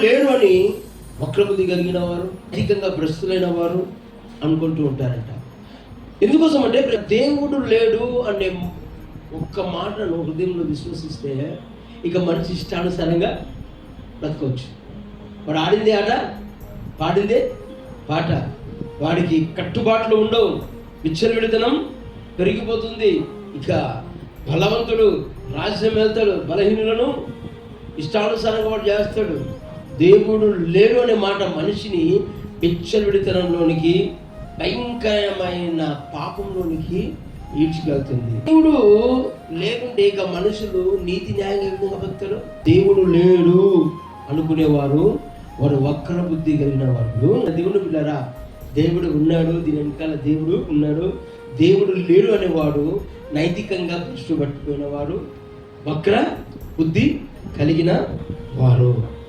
లేడు అని వక్రబుద్ధి కలిగిన వారు అధికంగా భ్రస్తులైన వారు అనుకుంటూ ఉంటారంట. ఎందుకోసం అంటే దేవుడు లేడు అనే ఒక్క మాటను హృదయంలో విశ్వసిస్తే ఇక మనిషి ఇష్టానుసారంగా బ్రతకవచ్చు. వాడు ఆడిందే ఆట పాడిందే పాట. వాడికి కట్టుబాట్లు ఉండవు. విచ్చలవిడితనం పెరిగిపోతుంది. ఇక బలవంతుడు రాజ్యం వెళ్తాడు బలహీనులను ఇష్టానుసారంగా వాడు చేస్తాడు. దేవుడు లేడు అనే మాట మనిషిని పిచ్చలుడితనంలోనికి భయంకరమైన పాపంలోనికి ఈడ్చుకెళ్తుంది. దేవుడు లేకుంటే ఇక మనుషులు నీతి న్యాయంగా ఏ విధంగా దేవుడు లేడు అనుకునేవారు వారు వక్ర బుద్ధి కలిగిన వారు. దేవుడు పిల్లరా దేవుడు ఉన్నాడు దీని వెనకాల దేవుడు ఉన్నాడు. దేవుడు లేడు అనేవాడు నైతికంగా దృష్టి పట్టుకున్న వారు వక్ర బుద్ధి కలిగిన వారు.